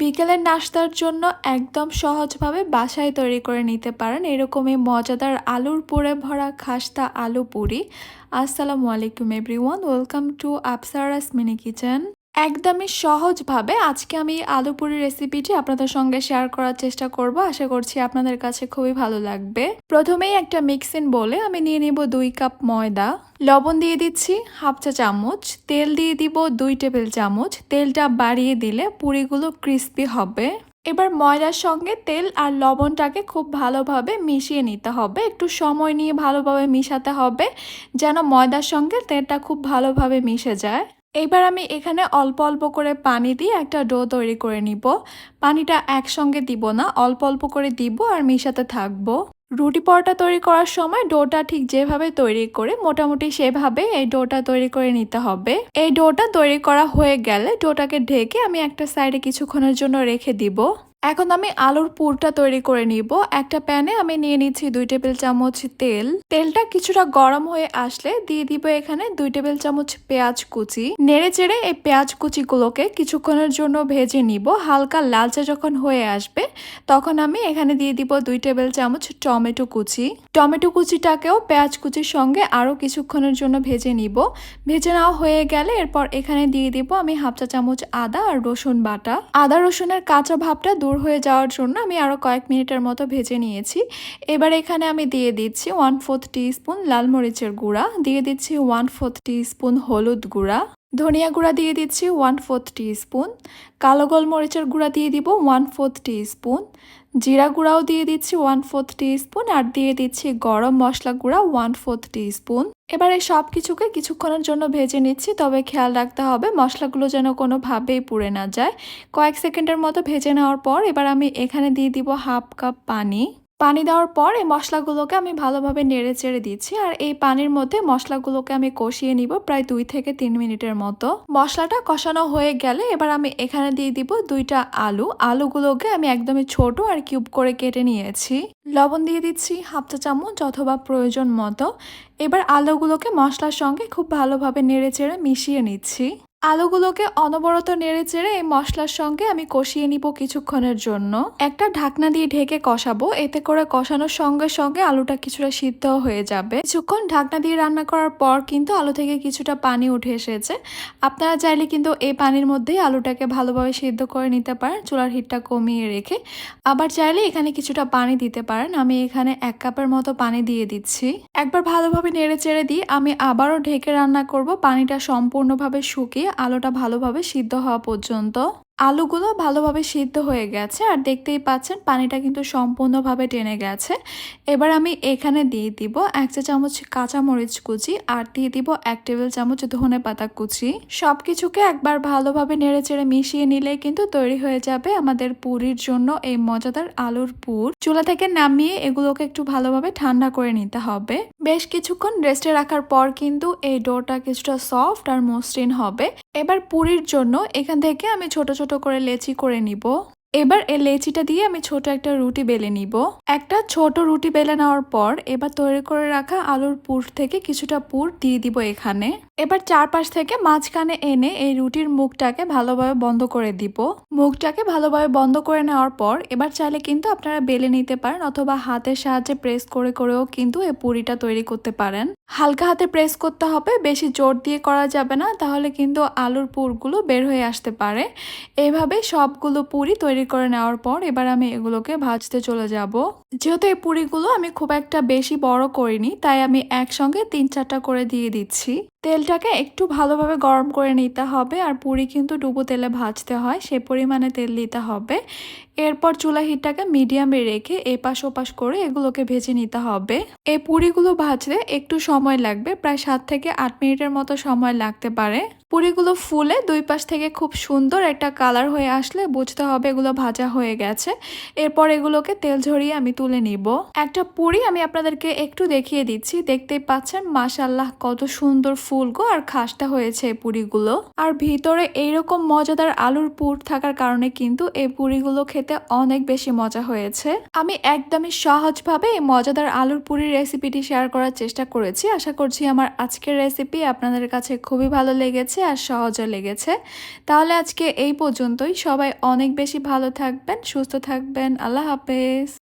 বিকেলের নাস্তার জন্য একদম সহজভাবে বাসায় তৈরি করে নিতে পারেন এরকমই মজাদার আলুর পুরে ভরা খাস্তা আলু পুরি। আসসালামু আলাইকুম everyone welcome to Apsara's mini kitchen একদমই সহজভাবে আজকে আমি আলু পুরি রেসিপিটি আপনাদের সঙ্গে শেয়ার করার চেষ্টা করব। আশা করছি আপনাদের কাছে খুবই ভালো লাগবে। প্রথমেই একটা মিক্সিং বলে আমি নিয়ে নিব দুই কাপ ময়দা। লবণ দিয়ে দিচ্ছি হাফ চা চামচ। তেল দিয়ে দিব দুই টেবিল চামচ। তেলটা বাড়িয়ে দিলে পুরিগুলো ক্রিস্পি হবে। এবার ময়দার সঙ্গে তেল আর লবণটাকে খুব ভালোভাবে মিশিয়ে নিতে হবে। একটু সময় নিয়ে ভালোভাবে মিশাতে হবে, যেন ময়দার সঙ্গে তেলটা খুব ভালোভাবে মিশে যায়। এইবার আমি এখানে অল্প অল্প করে পানি দিয়ে একটা ডো তৈরি করে নিব। পানিটা একসঙ্গে দিব না, অল্প অল্প করে দিব আর মিশাতে থাকব। রুটি পরোটা তৈরি করার সময় ডোটা ঠিক যেভাবে তৈরি করে মোটামুটি সেভাবে এই ডোটা তৈরি করে নিতে হবে। এই ডোটা তৈরি করা হয়ে গেলে ডোটাকে ঢেকে আমি একটা সাইডে কিছুক্ষণের জন্য রেখে দিব। এখন আমি আলুর পুরটা তৈরি করে নিব। একটা প্যানে আমি নিয়ে নিচ্ছি দুই টেবিল চামচ তেল। তেলটা কিছুটা গরম হয়ে আসলে দিয়ে দিব এখানে দুই টেবিল চামচ পেঁয়াজ কুচি। নেড়ে চেড়ে এই পেঁয়াজ কুচিগুলোকে কিছুক্ষণের জন্য ভেজে নিব। হালকা লালচে যখন হয়ে আসবে, তখন আমি এখানে দিয়ে দিব দুই টেবিল চামচ টমেটো কুচি। টমেটো কুচিটাকেও পেঁয়াজ কুচির সঙ্গে আরও কিছুক্ষণের জন্য ভেজে নিব। ভেজে নেওয়া হয়ে গেলে এরপর এখানে দিয়ে দিব আমি হাফ চা চামচ আদা আর রসুন বাটা। আদা রসুনের কাঁচা ভাবটা দূর হয়ে যাওয়ার জন্য আমি আরও কয়েক মিনিটের মতো ভেজে নিয়েছি। এবার এখানে আমি দিয়ে দিচ্ছি ওয়ান ফোর্থ স্পুন লাল মরিচের গুঁড়া, দিয়ে দিচ্ছি ওয়ান ফোর্থ স্পুন হলুদ গুঁড়া। ধনিয়া গুঁড়া দিয়ে দিচ্ছি ওয়ান ফোর্থ স্পুন কালো গোলমরিচের গুঁড়া দিয়ে দিব ওয়ান ফোর্থ স্পুন জিরা গুঁড়াও দিয়ে দিচ্ছি ওয়ান ফোর্থ স্পুন আর দিয়ে দিচ্ছি গরম মশলা গুঁড়া ওয়ান ফোর্থ স্পুন এবারে সব কিছুকে কিছুক্ষণের জন্য ভেজে নিচ্ছি, তবে খেয়াল রাখতে হবে মশলাগুলো যেন কোনোভাবেই পুড়ে না যায়। কয়েক সেকেন্ডের মতো ভেজে নেওয়ার পর এবার আমি এখানে দিয়ে দিব হাফ কাপ পানি। পানি দেওয়ার পর এই মশলাগুলোকে আমি ভালোভাবে নেড়ে চেড়ে দিচ্ছি। আর এই পানির মধ্যে মশলাগুলোকে আমি কষিয়ে নিব প্রায় দুই থেকে তিন মিনিটের মতো। মশলাটা কষানো হয়ে গেলে এবার আমি এখানে দিয়ে দিব দুইটা আলু। আলুগুলোকে আমি একদমই ছোট আর কিউব করে কেটে নিয়েছি। লবণ দিয়ে দিচ্ছি হাফ চা চামচ অথবা প্রয়োজন মতো। এবার আলুগুলোকে মশলার সঙ্গে খুব ভালোভাবে নেড়ে চেড়ে মিশিয়ে নিচ্ছি। আলুগুলোকে অনবরত নেড়ে চেড়ে এই মশলার সঙ্গে আমি কষিয়ে নিব কিছুক্ষণের জন্য। একটা ঢাকনা দিয়ে ঢেকে কষাবো। এতে করে কষানোর সঙ্গে সঙ্গে আলুটা কিছুটা সিদ্ধ হয়ে যাবে। কিছুক্ষণ ঢাকনা দিয়ে রান্না করার পর কিন্তু আলু থেকে কিছুটা পানি উঠে এসেছে। আপনারা চাইলে কিন্তু এই পানির মধ্যেই আলুটাকে ভালোভাবে সিদ্ধ করে নিতে পারেন, চুলার হিটটা কমিয়ে রেখে। আবার চাইলে এখানে কিছুটা পানি দিতে পারেন। আমি এখানে এক কাপের মতো পানি দিয়ে দিচ্ছি। একবার ভালোভাবে নেড়ে চেড়ে দিই আমি আবারও ঢেকে রান্না করব। পানিটা সম্পূর্ণভাবে শুকিয়ে আলুটা ভালোভাবে সিদ্ধ হওয়া পর্যন্ত। আলুগুলো ভালোভাবে সিদ্ধ হয়ে গেছে আর দেখতেই পাচ্ছেন পানিটা কিন্তু সম্পূর্ণভাবে টেনে গেছে। এবার আমি এখানে দিয়ে দিব এক চা চামচ কাঁচা মরিচ কুচি আর দিয়ে দিব এক টেবিল চামচ ধনে পাতা কুচি। সব কিছুকে একবার ভালোভাবে নেড়ে চেড়ে মিশিয়ে নিলে কিন্তু তৈরি হয়ে যাবে আমাদের পুরির জন্য এই মজাদার আলুর পুর। চুলা থেকে নামিয়ে এগুলোকে একটু ভালোভাবে ঠান্ডা করে নিতে হবে। বেশ কিছুক্ষণ রেস্টে রাখার পর কিন্তু এই ডোটা কিছুটা সফট আর মসৃণ হবে। এবার পুরির জন্য এখান থেকে আমি ছোট ছোট করে লেচি করে নিব। এবার এই লেচিটা দিয়ে আমি ছোট একটা রুটি বেলে নিব। একটা ছোট রুটি বেলে নেওয়ার পর এবার তৈরি করে রাখা আলুর পুর থেকে কিছুটা পুর দিয়ে দিব এখানে। এবার চারপাশ থেকে মাঝখানে এনে এই রুটির মুখটাকে ভালোভাবে বন্ধ করে দিব। মুখটাকে ভালোভাবে বন্ধ করে নেওয়ার পর এবার চাইলে কিন্তু আপনারা বেলে নিতে পারেন অথবা হাতের সাহায্যে প্রেস করে করেও কিন্তু এই পুরিটা তৈরি করতে পারেন। হালকা হাতে প্রেস করতে হবে, বেশি জোর দিয়ে করা যাবে না, তাহলে কিন্তু আলুর পুরগুলো বের হয়ে আসতে পারে। এইভাবে সবগুলো পুরি তৈরি করে নেওয়ার পর এবার আমি এগুলোকে ভাজতে চলে যাব। যেহেতু এই পুরিগুলো আমি খুব একটা বেশি বড় করিনি, তাই আমি একসঙ্গে তিন চারটা করে দিয়ে দিচ্ছি। তেলটাকে একটু ভালোভাবে গরম করে নিতে হবে আর পুরি কিন্তু ডুবো তেলে ভাজতে হয়, সে পরিমাণে তেল দিতে হবে। এরপর চুলা হিটটাকে মিডিয়ামে রেখে এপাশ ওপাশ করে এগুলোকে ভেজে নিতে হবে। এই পুরিগুলো ভাজতে একটু সময় লাগবে, প্রায় সাত থেকে আট মিনিটের মতো সময় লাগতে পারে। পুরিগুলো ফুলে দুই পাশ থেকে খুব সুন্দর একটা কালার হয়ে আসলে বুঝতে হবে এগুলো ভাজা হয়ে গেছে। এরপর এগুলোকে তেল ঝরিয়ে আমি তুলে নিব। একটা পুরি আমি আপনাদেরকে একটু দেখিয়ে দিচ্ছি। দেখতেই পাচ্ছেন মাসাল্লাহ কত সুন্দর ফুলগো আর খাসটা হয়েছে এই পুরিগুলো। আর ভিতরে এইরকম মজাদার আলুর পুর থাকার কারণে কিন্তু এই পুরিগুলো খেতে খেতে অনেক বেশি মজা হয়েছে। আমি একদমই সহজভাবে এই মজাদার আলুর পুরির রেসিপিটি শেয়ার করার চেষ্টা করেছি। আশা করছি আমার আজকের রেসিপি আপনাদের কাছে খুবই ভালো লেগেছে আর সহজও লেগেছে। তাহলে আজকে এই পর্যন্তই। সবাই অনেক বেশি ভালো থাকবেন, সুস্থ থাকবেন। আল্লাহ হাফেজ।